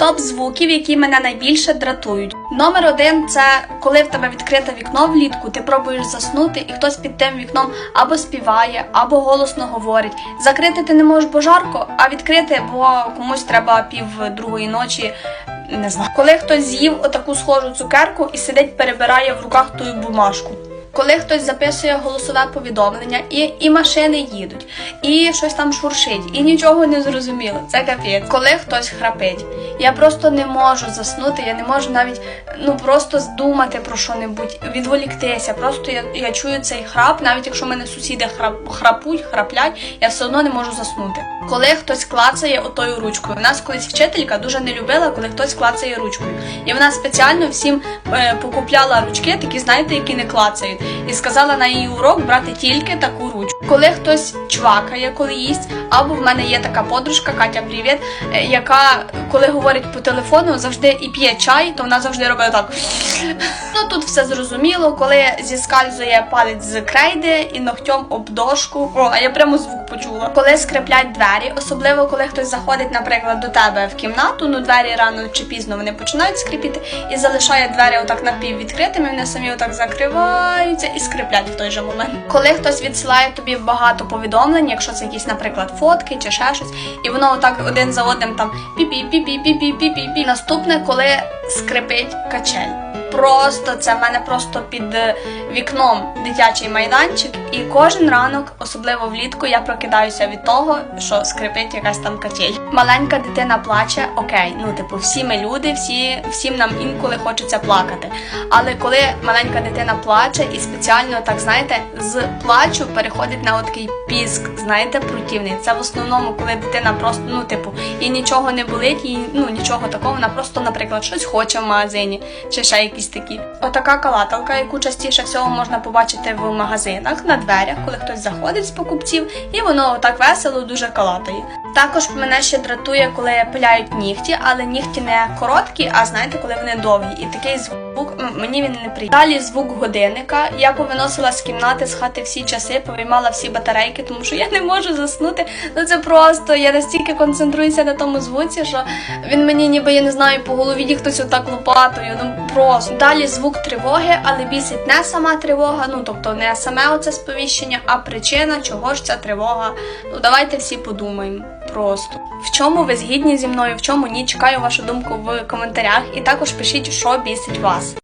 Топ звуків, які мене найбільше дратують. Номер один це коли в тебе відкрите вікно влітку, ти пробуєш заснути, і хтось під тим вікном або співає, або голосно говорить. Закрити ти не можеш, бо жарко, а відкрити, бо комусь треба пів другої ночі. Не знаю. Коли хтось з'їв отаку схожу цукерку і сидить, перебирає в руках ту бумажку. Коли хтось записує голосове повідомлення, і, і машини їдуть, і щось там шуршить, і нічого не зрозуміло. Це капець. Коли хтось храпить, я просто не можу заснути, я не можу навіть ну просто здумати про що-небудь, відволіктися. Просто я, я чую цей храп, навіть якщо мене сусіди храп, храпуть, храплять, я все одно не можу заснути. Коли хтось клацає отою ручкою. У нас колись вчителька дуже не любила, коли хтось клацає ручкою. І вона спеціально всім е, покупляла ручки, такі, знаєте, які не клацають, і сказала на її урок брати тільки таку ручку. Коли хтось чвакає, коли їсть, або в мене є така подружка, Катя, привіт, е, яка коли говорить по телефону, завжди і п'є чай, то вона завжди робить так. Ну тут все зрозуміло, коли зіскальзує палець з крейди і ногтем об дошку. О, а я прямо звук почула. Коли скриплять двері, особливо коли хтось заходить, наприклад, до тебе в кімнату, ну двері рано чи пізно вони починають скрипіти і залишає двері отак напіввідкритими, вони самі отак закриваються і скриплять в той же момент. Коли хтось відсилає тобі багато повідомлень, якщо це якісь, наприклад, фотки чи ще щось, і воно отак один за одним там пі-пі, пі-пі, пі-пі, пі-пі. Наступне, коли скрипить качель. Просто це в мене просто під е, вікном дитячий майданчик, і кожен ранок, особливо влітку, я прокидаюся від того, що скрипить якась там качель. Маленька дитина плаче, окей, ну типу, всі ми люди, всі, всім нам інколи хочеться плакати. Але коли маленька дитина плаче і спеціально так знаєте, з плачу переходить на такий піск, знаєте, противний. Це в основному, коли дитина просто, ну типу, і нічого не болить, і ну нічого такого, вона просто, наприклад, щось хоче в магазині, чи ще якісь такі. Отака калаталка, яку частіше всього можна побачити в магазинах на дверях, коли хтось заходить з покупців, і воно отак весело дуже калатає. Також мене ще дратує, коли пиляють нігті, але нігті не короткі, а знаєте, коли вони довгі. І такий звук мені він не приємний. Далі звук годинника. Я повиносила з кімнати з хати всі часи, повиймала всі батарейки, тому що я не можу заснути. Ну це просто я настільки концентруюся на тому звуці, що він мені ніби я не знаю, по голові хтось отак лопатою. Ну просто далі звук тривоги, але бісить не сама тривога, ну тобто не саме оце сповіщення, а причина, чого ж ця тривога. Ну давайте всі подумаємо. Просто в чому ви згідні зі мною, в чому ні. Чекаю вашу думку в коментарях, і також пишіть, що бісить вас.